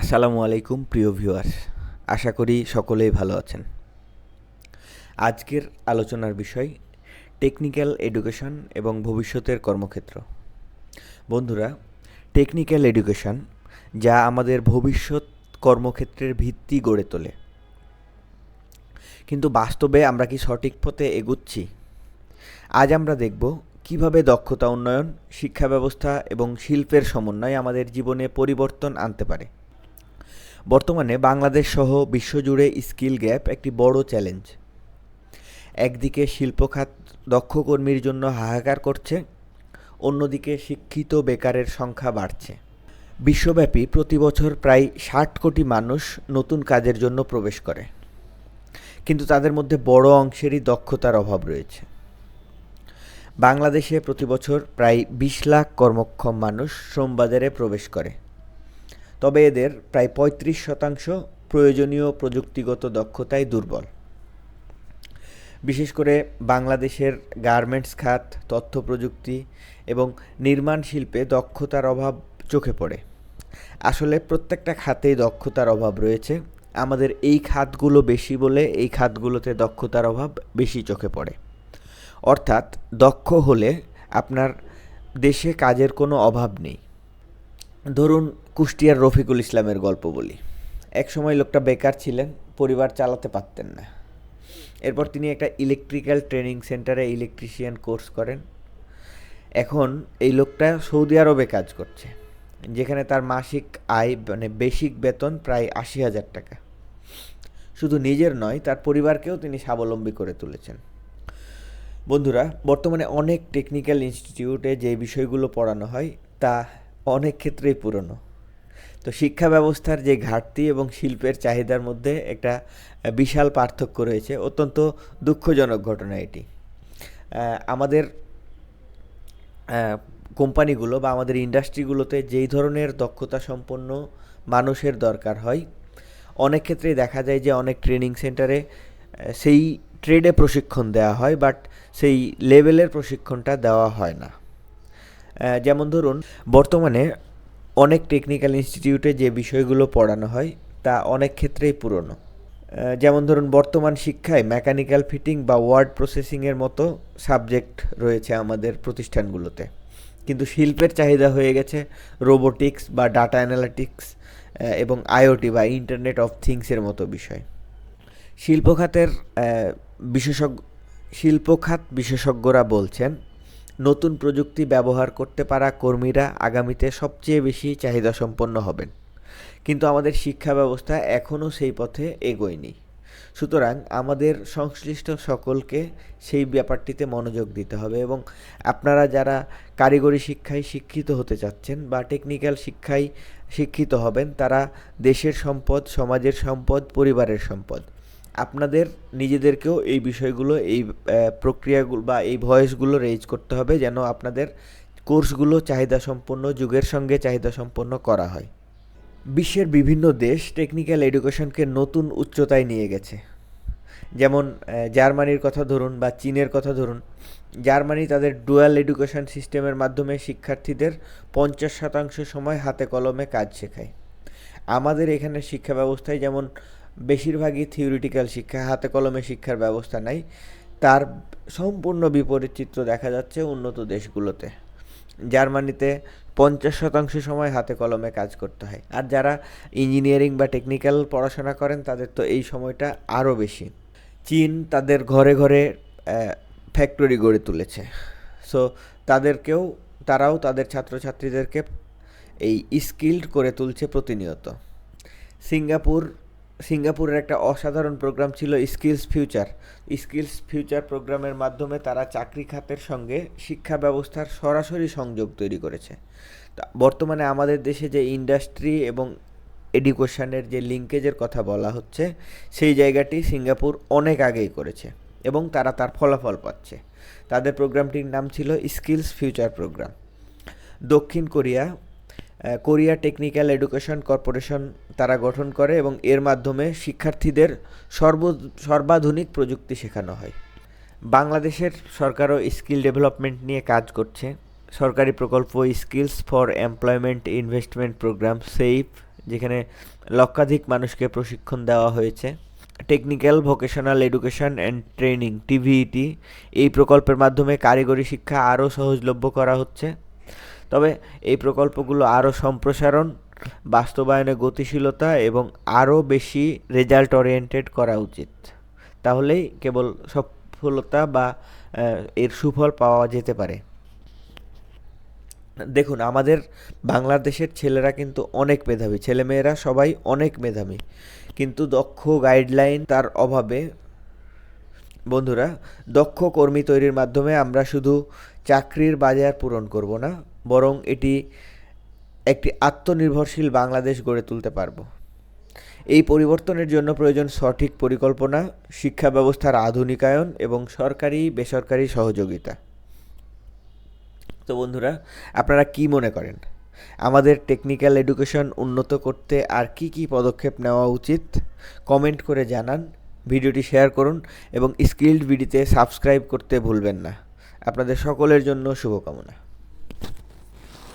আসসালামু আলাইকুম, প্রিয় ভিউয়ার্স। আশা করি সকলেই ভালো আছেন। আজকের আলোচনার বিষয়, টেকনিক্যাল এডুকেশন এবং ভবিষ্যতের কর্মক্ষেত্র। বন্ধুরা, টেকনিক্যাল এডুকেশন, যা আমাদের ভবিষ্যৎ কর্মক্ষেত্রের ভিত্তি গড়ে তোলে। কিন্তু বাস্তবে আমরা কি সঠিক পথে এগুচ্ছি? আজ আমরা দেখব কীভাবে দক্ষতা উন্নয়ন, শিক্ষা ব্যবস্থা এবং শিল্পের সমন্বয় আমাদের জীবনে পরিবর্তন আনতে পারে। বর্তমানে বাংলাদেশ সহ বিশ্বজুড়ে স্কিল গ্যাপ একটি বড় চ্যালেঞ্জ। একদিকে শিল্পখাত দক্ষ কর্মীর জন্য হাহাকার করছে, অন্যদিকে শিক্ষিত বেকারের সংখ্যা বাড়ছে। বিশ্বব্যাপী প্রতি বছর প্রায় ষাট কোটি মানুষ নতুন কাজের জন্য প্রবেশ করে। কিন্তু তাদের মধ্যে বড় অংশেরই দক্ষতার অভাব রয়েছে। বাংলাদেশে প্রতি বছর প্রায় বিশ লাখ কর্মক্ষম মানুষ শ্রমবাজারে প্রবেশ করে। তবে এদের প্রায় পঁয়ত্রিশ শতাংশ প্রয়োজনীয় প্রযুক্তিগত দক্ষতায় দুর্বল। বিশেষ করে বাংলাদেশের গার্মেন্টস খাত তথ্য প্রযুক্তি এবং নির্মাণ শিল্পে দক্ষতার অভাব চোখে পড়ে। আসলে প্রত্যেকটা খাতেই দক্ষতার অভাব রয়েছে। আমাদের এই খাতগুলো বেশি বলে এই খাতগুলোতে দক্ষতার অভাব বেশি চোখে পড়ে। অর্থাৎ দক্ষ হলে আপনার দেশে কাজের কোনো অভাব নেই। ধরুন কুষ্টিয়ার রফিকুল ইসলামের গল্প বলি। এক সময় লোকটা বেকার ছিলেন, পরিবার চালাতে পারতেন না। এরপর তিনি একটা ইলেকট্রিক্যাল ট্রেনিং সেন্টারে ইলেকট্রিশিয়ান কোর্স করেন। এখন এই লোকটা সৌদি আরবে কাজ করছে, যেখানে তার মাসিক আয় মানে বেসিক বেতন প্রায় আশি হাজার টাকা। শুধু নিজের নয়, তার পরিবারকেও তিনি স্বাবলম্বী করে তুলেছেন। বন্ধুরা, বর্তমানে অনেক টেকনিক্যাল ইনস্টিটিউটে যে বিষয়গুলো পড়ানো হয়, তা অনেক ক্ষেত্রেই পুরনো। তো শিক্ষা ব্যবস্থার যে ঘাটতি এবং শিল্পের চাহিদার মধ্যে একটা বিশাল পার্থক্য রয়েছে, অত্যন্ত দুঃখজনক ঘটনা এটি। আমাদের কোম্পানিগুলো বা আমাদের ইন্ডাস্ট্রিগুলোতে যেই ধরনের দক্ষতা সম্পন্ন মানুষের দরকার হয়, অনেক ক্ষেত্রেই দেখা যায় যে অনেক ট্রেনিং সেন্টারে সেই ট্রেডে প্রশিক্ষণ দেওয়া হয়, বাট সেই লেভেলের প্রশিক্ষণটা দেওয়া হয় না। যেমন ধরুন, বর্তমানে অনেক টেকনিক্যাল ইনস্টিটিউটে যে বিষয়গুলো পড়ানো হয়, তা অনেক ক্ষেত্রেই পুরনো। যেমন ধরুন, বর্তমান শিক্ষায় মেকানিক্যাল ফিটিং বা ওয়ার্ড প্রসেসিংয়ের মতো সাবজেক্ট রয়েছে আমাদের প্রতিষ্ঠানগুলোতে। কিন্তু শিল্পের চাহিদা হয়ে গেছে রোবোটিক্স বা ডাটা অ্যানালিটিক্স এবং আইওটি বা ইন্টারনেট অফ থিংসের মতো বিষয়। শিল্প খাতের বিশেষজ্ঞ, শিল্পখাত বিশেষজ্ঞরা বলছেন নতুন প্রযুক্তি ব্যবহার করতে পারা কর্মীরা আগামীতে সবচেয়ে বেশি চাহিদা সম্পন্ন হবেন। কিন্তু আমাদের শিক্ষা ব্যবস্থা এখনও সেই পথে এগোয়নি। সুতরাং আমাদের সংশ্লিষ্ট সকলকে সেই ব্যাপারটিতে মনোযোগ দিতে হবে এবং আপনারা যারা কারিগরি শিক্ষায় শিক্ষিত হতে চাচ্ছেন বা টেকনিক্যাল শিক্ষায় শিক্ষিত হবেন, তারা দেশের সম্পদ, সমাজের সম্পদ, পরিবারের সম্পদ। আপনাদের নিজেদেরকেও এই বিষয়গুলো, এই প্রক্রিয়াগুলো বা এই ভয়েসগুলো রেজ করতে হবে যেন আপনাদের কোর্সগুলো চাহিদা সম্পন্ন যুগের সঙ্গে চাহিদা সম্পন্ন করা হয়। বিশ্বের বিভিন্ন দেশ টেকনিক্যাল এডুকেশনকে নতুন উচ্চতায় নিয়ে গেছে। যেমন জার্মানির কথা ধরুন বা চীনের কথা ধরুন, জার্মানি তাদের ডুয়াল এডুকেশন সিস্টেমের মাধ্যমে শিক্ষার্থীদের পঞ্চাশ শতাংশ সময় হাতে কলমে কাজ শেখায়। আমাদের এখানে শিক্ষা ব্যবস্থায় যেমন বেশিরভাগই থিওরিটিক্যাল শিক্ষা, হাতে কলমে শিক্ষার ব্যবস্থা নাই। তার সম্পূর্ণ বিপরীত চিত্র দেখা যাচ্ছে উন্নত দেশগুলোতে। জার্মানিতে পঞ্চাশ শতাংশ সময় হাতে কলমে কাজ করতে হয়। আর যারা ইঞ্জিনিয়ারিং বা টেকনিক্যাল পড়াশোনা করেন, তাদের তো এই সময়টা আরও বেশি। চীন তাদের ঘরে ঘরে ফ্যাক্টরি গড়ে তুলেছে। সো তাদেরকেও, তারাও তাদের ছাত্রছাত্রীদেরকে এই স্কিল্ড করে তুলছে প্রতিনিয়ত। সিঙ্গাপুর সিঙ্গাপুরের একটা অসাধারণ প্রোগ্রাম ছিল স্কিলস ফিউচার। স্কিলস ফিউচার প্রোগ্রামের মাধ্যমে তারা চাকরি খাতের সঙ্গে শিক্ষা ব্যবস্থার সরাসরি সংযোগ তৈরি করেছে। বর্তমানে আমাদের দেশে যে ইন্ডাস্ট্রি এবং এডুকেশনের যে লিঙ্কেজের কথা বলা হচ্ছে, সেই জায়গাটি সিঙ্গাপুর অনেক আগেই করেছে এবং তারা তার ফলাফল পাচ্ছে। তাদের প্রোগ্রামটির নাম ছিল স্কিলস ফিউচার প্রোগ্রাম। দক্ষিণ Korea Korea technical education corporation তারা গঠন করে এবং এর মাধ্যমে শিক্ষার্থীদের সর্ব, সর্বাধুনিক প্রযুক্তি শেখানো হয়। বাংলাদেশের সরকারও স্কিল ডেভেলপমেন্ট নিয়ে কাজ করছে। সরকারি প্রকল্প skills for employment investment program, SEIP, যেখানে লক্ষাধিক মানুষকে প্রশিক্ষণ দেওয়া হয়েছে। Technical, vocational education and training, TVET, এই প্রকল্পের মাধ্যমে কারিগরি শিক্ষা আরও সহজলভ্য করা হচ্ছে। তবে এই প্রকল্পগুলো আরও সম্প্রসারণ, বাস্তবায়নে গতিশীলতা এবং আরও বেশি রেজাল্ট ওরিয়েন্টেড করা উচিত। তাহলেই কেবল সফলতা বা এর সুফল পাওয়া যেতে পারে। দেখুন, আমাদের বাংলাদেশের ছেলেরা কিন্তু অনেক মেধাবী। ছেলেমেয়েরা সবাই অনেক মেধাবী। কিন্তু দক্ষ গাইডলাইন তার অভাবে, বন্ধুরা, দক্ষ কর্মী তৈরির মাধ্যমে আমরা শুধু চাকরির বাজার পূরণ করব না বরং এটি একটি আত্মনির্ভরশীল বাংলাদেশ গড়ে তুলতে পারব। এই পরিবর্তনের জন্য প্রয়োজন সঠিক পরিকল্পনা, শিক্ষা ব্যবস্থার আধুনিকায়ন এবং সরকারি, বেসরকারি সহযোগিতা। তো বন্ধুরা, আপনারা কি মনে করেন? আমাদের টেকনিক্যাল এডুকেশন উন্নত করতে আর কি কি পদক্ষেপ নেওয়া উচিত? কমেন্ট করে জানান, ভিডিওটি শেয়ার করুন এবং স্কিল্ড ভিডিওতে সাবস্ক্রাইব করতে ভুলবেন না। আপনাদের সকলের জন্য শুভকামনা।